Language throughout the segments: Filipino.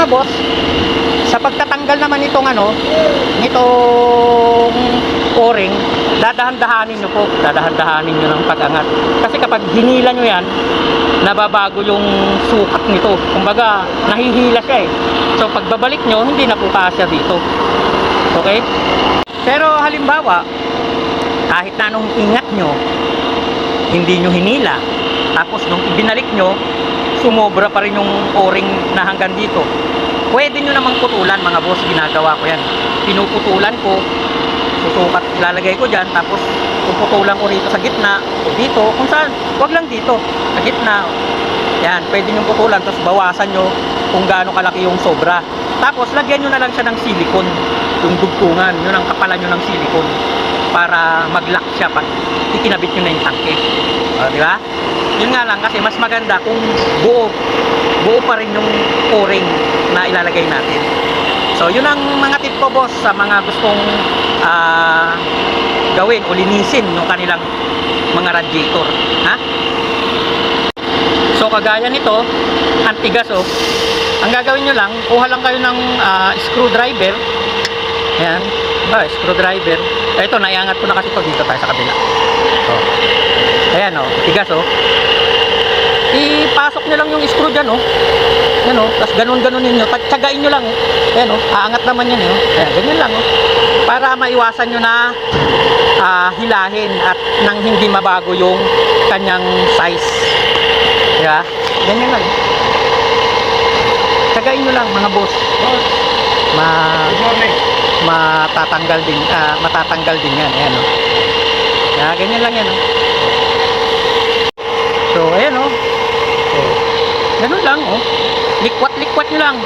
mga boss, sa pagtatanggal naman nitong ano, nitong o-ring, dadahan-dahanin nyo po, dadahan-dahanin nyo ng pag-angat. Kasi kapag hinila nyo yan, nababago yung sukat nito. Kumbaga, nahihila siya eh. So pagbabalik nyo, hindi na po kasya dito. Okay? Pero halimbawa, kahit na anong ingat nyo, hindi nyo hinila, tapos nung ibinalik nyo, sumobra pa rin yung o-ring na hanggang dito. Pwede nyo namang putulan mga boss, ginagawa ko yan. Pinuputulan ko, susukat, lalagay ko dyan, tapos puputulan ko rito sa gitna, o dito, kung saan, wag lang dito, sa gitna. Yan, pwede nyo putulan, tapos bawasan nyo kung gaano kalaki yung sobra. Tapos, lagyan nyo na lang siya ng silicone, yung dugtungan, yun ang kapalan nyo ng silicone para mag-lock siya pag ikinabit nyo na yung tangke. O, di ba? Yun nga lang, kasi mas maganda kung buo, buo pa rin yung o-ring na ilalagay natin. So, yun ang mga tip ko, boss, sa mga gustong ah, gawin o linisin yung kanilang mga radiator. Ha? So, kagaya nito, antigas, oh. Ang gagawin nyo lang, kuha lang kayo ng ah, screwdriver. Ayan. Ba, screwdriver. Ito, naiangat ko na kasi to dito tayo sa kabila. Oh. Ayan, oh. Tigas, oh. Ipasok nyo lang yung screw dyan, oh. Ayan, oh. Tapos ganun-ganun ninyo. Tsagain nyo lang, oh. Ayan, oh. Aangat naman yan, eh, oh. Ayan, ganyan lang, oh. Para maiwasan nyo na ah, hilahin at nang hindi mabago yung kanyang size. Diba? Ganyan lang. Tsagain nyo lang, mga boss. Ma matatanggal din ah, matatanggal din yan ayan oh. Yeah, ganyan lang yan oh. So ayan oh. oh. Ganun lang oh. Likwat likwat nyo lang.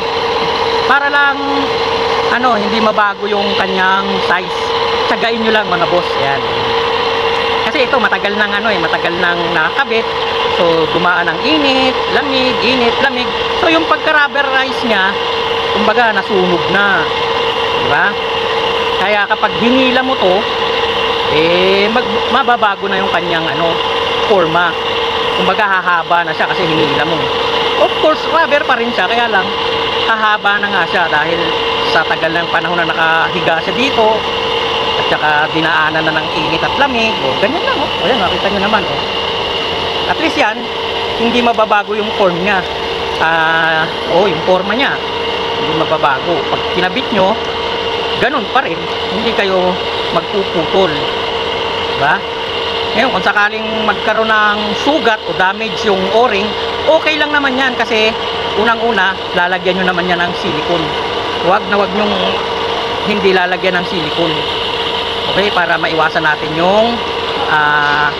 Para lang ano, hindi mabago yung kanyang size. Tsagain nyo lang mga boss. Ayan. Kasi ito matagal nang ano eh, matagal nang nakakabit. So dumaan ng init, lamig, init, lamig. So yung pagka-rubberize niya, kumbaga nasunog na. Di ba? Kaya kapag hinila mo to, eh mag, mababago na yung kanyang ano, forma. Kumbaga hahaba na siya kasi hinila mo. Of course, rubber pa rin siya, kaya lang hahaba na nga siya dahil sa tagal ng panahon na nakahiga siya dito at saka dinaanan na ng init at lamig. O, ganyan lang, oh. O, yan, nakita nyo naman, oh. At least yan, hindi mababago yung form niya. Ah, oh, yung forma niya. Hindi mababago. Pag kinabit nyo, ganun pa rin. Hindi kayo magpuputol. Diba? Ngayon, kung sakaling magkaroon ng sugat o damage yung o-ring, okay lang naman yan kasi unang-una, lalagyan nyo naman yan ng silicone. Huwag na huwag nyong hindi lalagyan ng silicone. Okay, para maiwasan natin yung ah,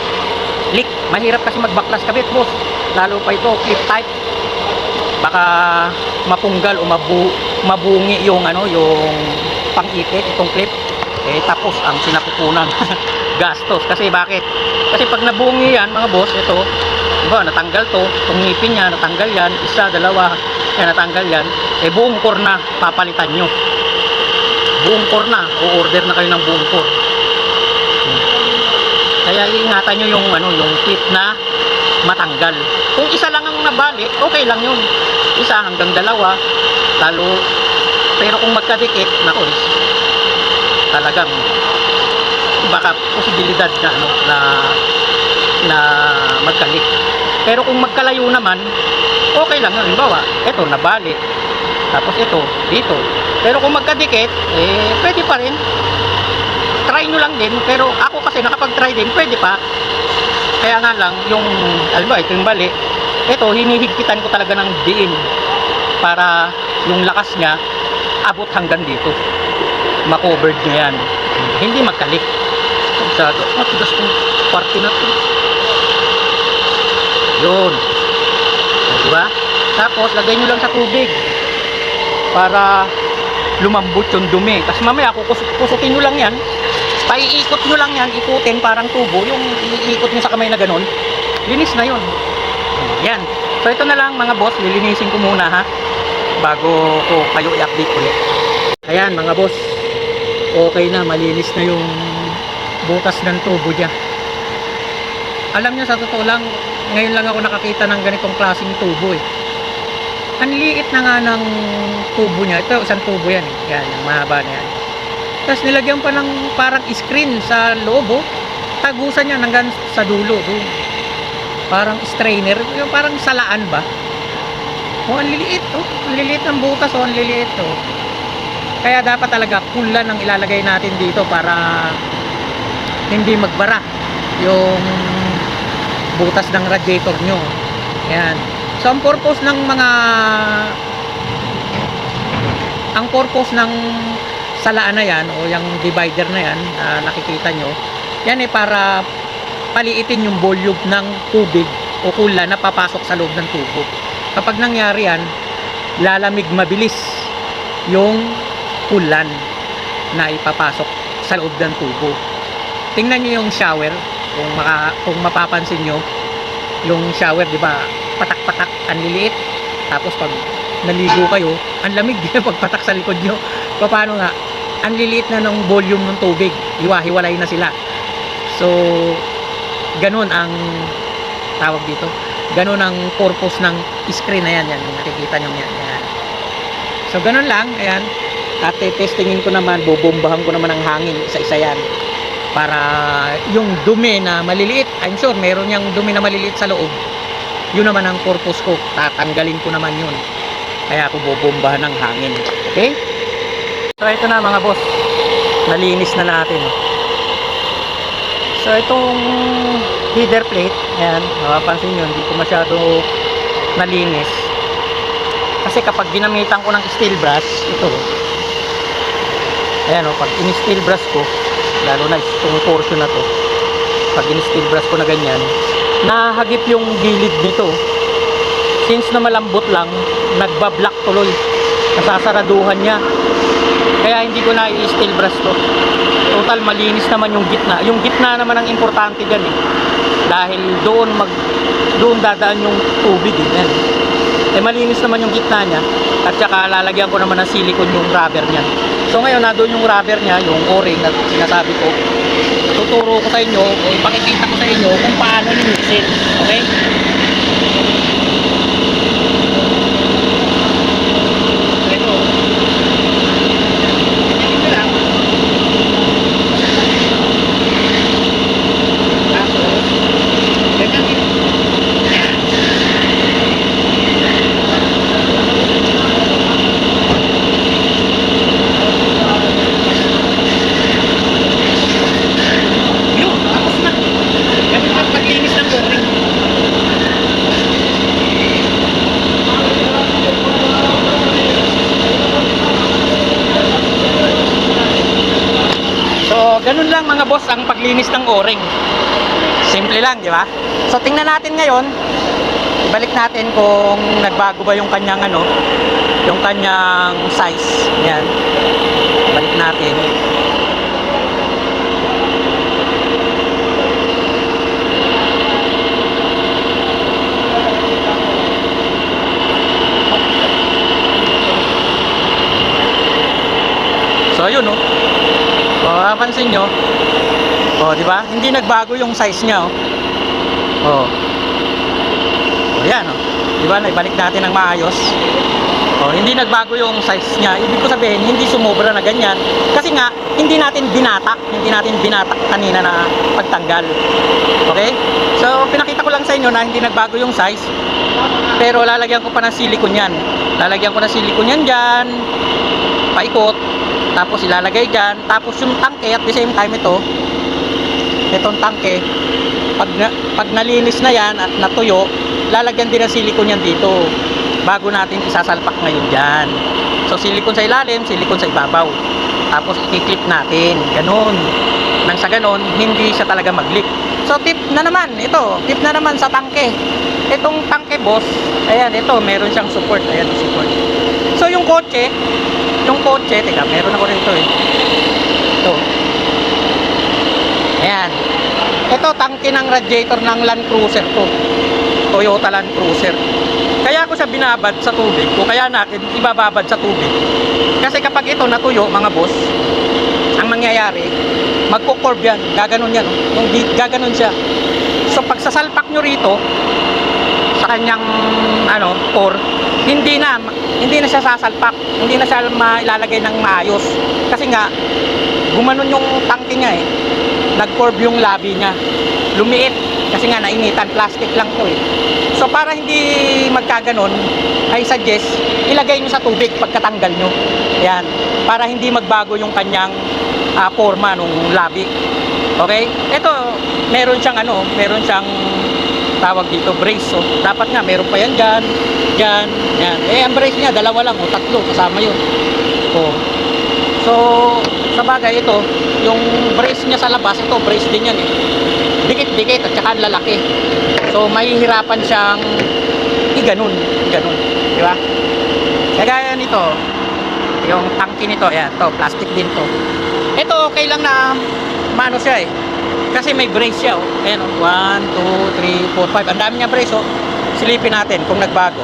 leak. Mahirap kasi magbaklas kabit, boss. Lalo pa ito, clip type. Baka mapunggal o mabu mabungi yung ano, yung pang-ipit, itong clip. Eh, tapos ang sinapupunan. gastos. Kasi bakit? Kasi pag nabungi yan, mga boss, ito, diba, natanggal to, itong ngipin niya, natanggal yan, isa, dalawa, yan, natanggal yan, eh, buong core na, papalitan nyo. Buong core na, o-order na kayo ng buong core. Kaya iingatan nyo yung, ano, yung clip na matanggal. Kung isa lang ang nabali, okay lang yun. Isa hanggang dalawa, lalo, pero kung magkadikit, nako, talagang baka posibilidad na ano na na magkalik. Pero kung magkalayo naman, okay lang yun. Halimbawa, ito nabali. Tapos ito dito. Pero kung magkadikit, eh pwede pa rin. Try nyo lang din, pero ako kasi nakapag-try din, pwede pa. Kaya nga lang, yung, halimbawa, ito yung bali, ito, hinihigpitan ko talaga ng diin para yung lakas niya abot hanggang dito. Makovered niya yan. Hindi magkalik. Masyado. Matigas tong party na to. Yun. Diba? Tapos, lagay nyo lang sa tubig. Para lumambot yung dumi. Tapos mamaya, kukus- kusukin nyo lang yan. Paiikot nyo lang yan, ikutin parang tubo. Yung iikot nyo sa kamay na ganun. Linis na yun. Yan. So, ito na lang mga boss. Lilinisin ko muna ha. Bago ko kayo i-update ulit. Ayan mga boss. Okay na, malinis na yung butas ng tubo niya. Alam niyo sa totoo lang, ngayon lang ako nakakita ng ganitong klaseng tubo eh. ang liit na nga ng tubo niya. Ito, isang tubo yan. eh. Yan, yung mahaba na yan. Tapos nilagyan pa ng parang screen sa loob, oh. Tagusan niya hanggang sa dulo, doon. Parang strainer, yung parang salaan ba? Oh, ang liliit, oh. Ang liliit ng butas, oh. Ang liliit, oh. Kaya dapat talaga kulan ang ilalagay natin dito para hindi magbara yung butas ng radiator nyo. Ayan. So, ang purpose ng mga ang purpose ng salaan na yan o yung divider na yan na nakikita nyo yan eh para paliitin yung volume ng tubig o kula na papasok sa loob ng tubo kapag nangyari yan lalamig mabilis yung kulan na ipapasok sa loob ng tubo tingnan nyo yung shower kung, maka, kung mapapansin nyo yung shower di ba patak-patak ang liliit. Tapos pag naligo kayo ang lamig pag patak sa likod nyo. Paano nga ang liliit na ng volume ng tubig hiwa-hiwalay na sila. So ganun ang tawag dito. Ganun ang purpose ng screen. Na yan yan nakikita nyo yan, yan. so ganun lang ayan. At testingin ko naman bubombahan ko naman ang hangin isa-isa yan para yung dumi na maliliit I'm sure meron yung dumi na maliliit sa loob. Yun naman ang purpose ko. Tatanggalin ko naman yun. Kaya ako bubombahan ng hangin. Okay? So ito na mga boss. Nalinis na natin. So itong header plate ayan mapapansin nyo hindi ko masyado nalinis. Kasi kapag ginamitan ko ng steel brush ito ayan o pag in-steel brush ko lalo na itong portion na to. Pag in-steel brush ko na ganyan nahagip yung gilid dito since na malambot lang nagbablock tuloy. Nasasaraduhan niya. Kaya hindi ko na i-steel brush to. Total malinis naman yung gitna. Yung gitna naman ang importante dyan eh. Dahil doon mag doon dadaan yung tubig eh. Yan. eh malinis naman yung gitna niya. At saka lalagyan ko naman ng silicone yung rubber niya so ngayon na doon yung rubber niya yung o-ring na sinasabi ko. Tuturo ko sa inyo ipakikita ko sa inyo kung paano linisin okay ito ito lang tapos ganyan din Ayan. Yun, tapos na. Ganun ang paglinis ng boring. So, ganun lang mga boss ang paglinis ng o-ring. Simple lang, di ba? So, tingnan natin ngayon. Ibalik natin kung nagbago ba yung kanyang ano, yung kanyang size. Yan. Balik natin. So, ayun oh. O, mapapansin nyo. O, di ba? Hindi nagbago yung size niya, oh. O. O, yan, oh. Di ba? Naibalik natin ng maayos. O, hindi nagbago yung size niya. Ibig ko sabihin, hindi sumobra na ganyan. Kasi nga, hindi natin binatak. Hindi natin binatak kanina na pagtanggal. Okay? So, pinakita ko lang sa inyo na hindi nagbago yung size. Pero lalagyan ko pa ng silicone yan. Lalagyan ko ng silicone yan dyan. Paikot tapos ilalagay dyan tapos yung tangke at the same time ito itong tangke pag, na, pag nalinis na yan at natuyo lalagyan din ng silicone yan dito. Bago natin isasalpak ngayon dyan. So silicone sa ilalim silicone sa ibabaw. Tapos i-clip natin. Ganun. Nang sa ganun hindi siya talaga mag-leak. So tip na naman ito. Tip na naman sa tangke itong tangke boss ayan ito meron siyang support. Ayan support. So yung kotse yung kotse, teka, meron ako rito eh. Ayan. Ito, tangke ng radiator ng Land Cruiser to. Toyota Land Cruiser. Kaya ako siya binabad sa tubig. Kung kaya natin, ibababad sa tubig. Kasi kapag ito natuyo, mga boss, ang mangyayari, magkukorb yan. Gaganon yan. oh. Yung gaganon siya. So, pag sasalpak nyo rito, sa kanyang, ano, core, hindi na hindi na siya sasalpak, hindi na siya mailalagay ng maayos. Kasi nga gumanon yung tangke niya eh. Nag-curve yung labi niya. Lumiit kasi nga nainitan, plastic lang to eh. So para hindi magkaganon, I suggest ilagay nyo sa tubig pagkatanggal nyo. Yan. Para hindi magbago yung kanyang ah, forma nung labi. Okay? Ito, meron siyang ano, meron siyang tawag dito, brace. So, dapat nga, meron pa yan dyan, dyan, yan. Eh, ang brace niya, dalawa lang, o tatlo, kasama yun. Oh. So, sa bagay ito, yung brace niya sa labas, ito, brace din yan eh. Dikit-dikit at saka lalaki. So, mahihirapan siyang iganon, ganon. Di ba? Kagaya nito, yung tangki nito, yan, to, plastic din to. Ito, okay lang na mano siya eh. Kasi may brace siya, oh. Ayan, oh. 1, 2, 3, 4, 5. Ang dami niya brace, oh. Silipin natin kung nagbago.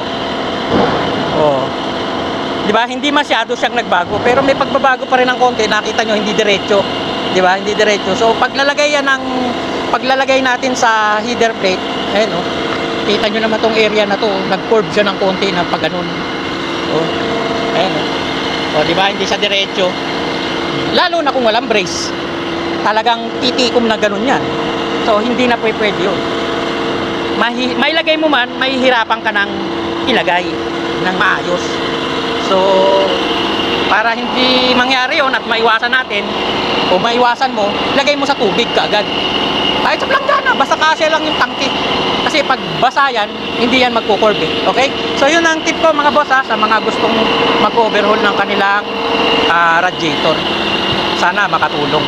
Oh. Di ba? Hindi masyado siyang nagbago, pero may pagbabago pa rin ng konti. Nakita nyo, hindi diretso. Di ba? Hindi diretso. So, paglalagay yan ng paglalagay natin sa header plate, ayan, oh. Kita nyo naman tong area na to, oh. nag-curve siya ng konti na pag ganun. Oh. Ayan, oh. Oh, di ba? Hindi siya diretso. Lalo na kung walang brace talagang titikom na ganun yan. So, hindi na pwede, yun. Mahi, mailagay mo man, mahihirapan ka ng ilagay ng maayos. So, para hindi mangyari yun at maiwasan natin, o maiwasan mo, lagay mo sa tubig kaagad. Kahit sa planggana, basta kasya lang yung tangke. Kasi pag basa yan, hindi yan magkukurbe. Okay? So, yun ang tip ko mga boss ha, sa mga gustong mag-overhaul ng kanilang ah, radiator. Sana makatulong.